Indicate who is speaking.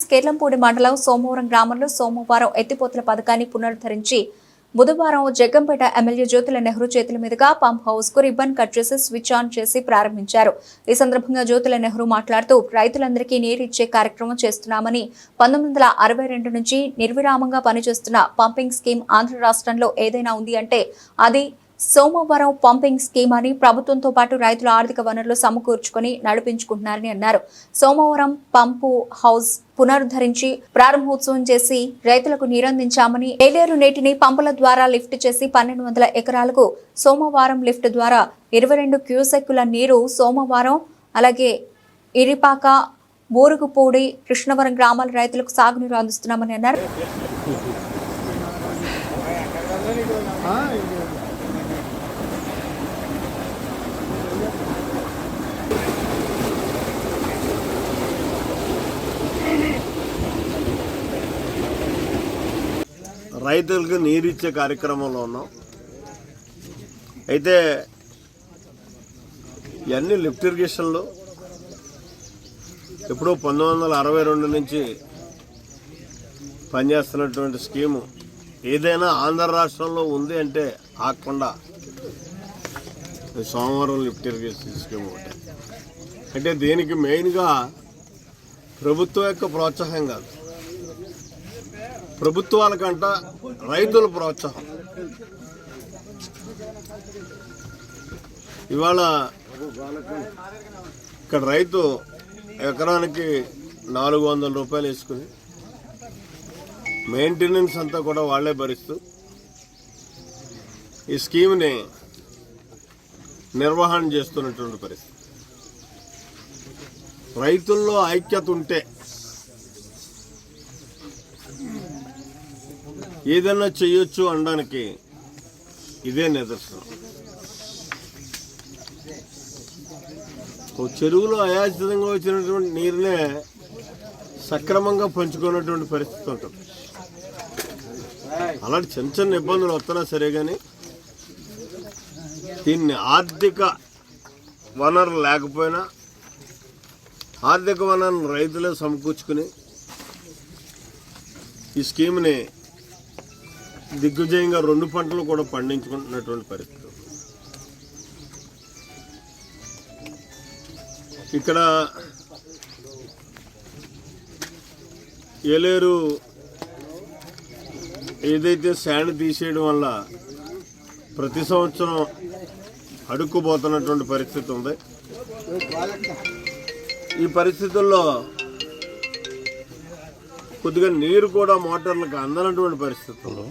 Speaker 1: కేర్లంపూడి మండలం సోమవరం గ్రామంలో సోమవారం ఎత్తిపోతల పథకాన్ని పునరుద్ధరించి బుధవారం జగ్గంపేట ఎమ్మెల్యే జ్యోతుల నెహ్రూ చేతుల మీదుగా పంప్ హౌస్కు రిబ్బన్ కట్ చేసి స్విచ్ ఆన్ చేసి ప్రారంభించారు. ఈ సందర్భంగా జ్యోతుల నెహ్రూ మాట్లాడుతూ రైతులందరికీ నీరు ఇచ్చే కార్యక్రమం చేస్తున్నామని పంతొమ్మిది వందల అరవై రెండు నుంచి నిర్విరామంగా పనిచేస్తున్న పంపింగ్ స్కీమ్ ఆంధ్ర రాష్ట్రంలో ఏదైనా ఉంది అంటే అది సోమవారం పంపింగ్ స్కీమ్ అని ప్రభుత్వంతో పాటు రైతుల ఆర్థిక వనరులు సమకూర్చుకొని నడిపించుకుంటున్నారని అన్నారు. సోమవారం పంపు హౌస్ పునరుద్ధరించి ప్రారంభోత్సవం చేసి రైతులకు నీరందించామని ఏలేరు నీటిని పంపుల ద్వారా లిఫ్ట్ చేసి పన్నెండు వందల ఎకరాలకు సోమవారం లిఫ్ట్ ద్వారా ఇరవై రెండు క్యూసెక్కుల నీరు సోమవారం అలాగే ఇరిపాక బూరుగుపూడి కృష్ణవరం గ్రామాల రైతులకు సాగునీరు అందిస్తున్నామని అన్నారు.
Speaker 2: రైతులకు నీరు ఇచ్చే కార్యక్రమంలో ఉన్నాం. అయితే ఇవన్నీ లిఫ్ట్ ఇరిగేషన్లు. ఎప్పుడో పంతొమ్మిది వందల అరవై రెండు నుంచి పనిచేస్తున్నటువంటి స్కీము ఏదైనా ఆంధ్ర రాష్ట్రంలో ఉంది అంటే ఆకుండా సోమవారం లిఫ్ట్ ఇరిగేషన్ స్కీమ్ ఒకటి. అంటే దీనికి మెయిన్గా ప్రభుత్వం యొక్క ప్రోత్సాహం కాదు. ప్రభుత్వాలకంట రైతుల ప్రోత్సాహం. ఇవాళ ఇక్కడ రైతు ఎకరానికి నాలుగు వందల రూపాయలు వేసుకుని మెయింటెనెన్స్ అంతా కూడా వాళ్ళే భరిస్తూ ఈ స్కీమ్ని నిర్వహణ చేస్తున్నటువంటి పరిస్థితి. రైతుల్లో ఐక్యత ఉంటే ఏదైనా చేయొచ్చు అనడానికి ఇదే నిదర్శనం. ఓ చెరువులో అయాచితంగా వచ్చినటువంటి నీరునే సక్రమంగా పంచుకున్నటువంటి పరిస్థితి ఉంటుంది. అలాంటి చిన్న చిన్న ఇబ్బందులు వస్తున్నా సరే కానీ దీన్ని ఆర్థిక వనరు లేకపోయినా ఆర్థిక వనరును రైతులే సమకూర్చుకుని ఈ స్కీమ్ని దిగ్విజయంగా రెండు పంటలు కూడా పండించుకుంటున్నటువంటి పరిస్థితి. ఇక్కడ ఏలేరు ఏదైతే శాండ్ తీసేయడం వల్ల ప్రతి సంవత్సరం అడుక్కుపోతున్నటువంటి పరిస్థితి ఉంది. ఈ పరిస్థితుల్లో కొద్దిగా నీరు కూడా మోటార్లకు అందనటువంటి పరిస్థితుల్లో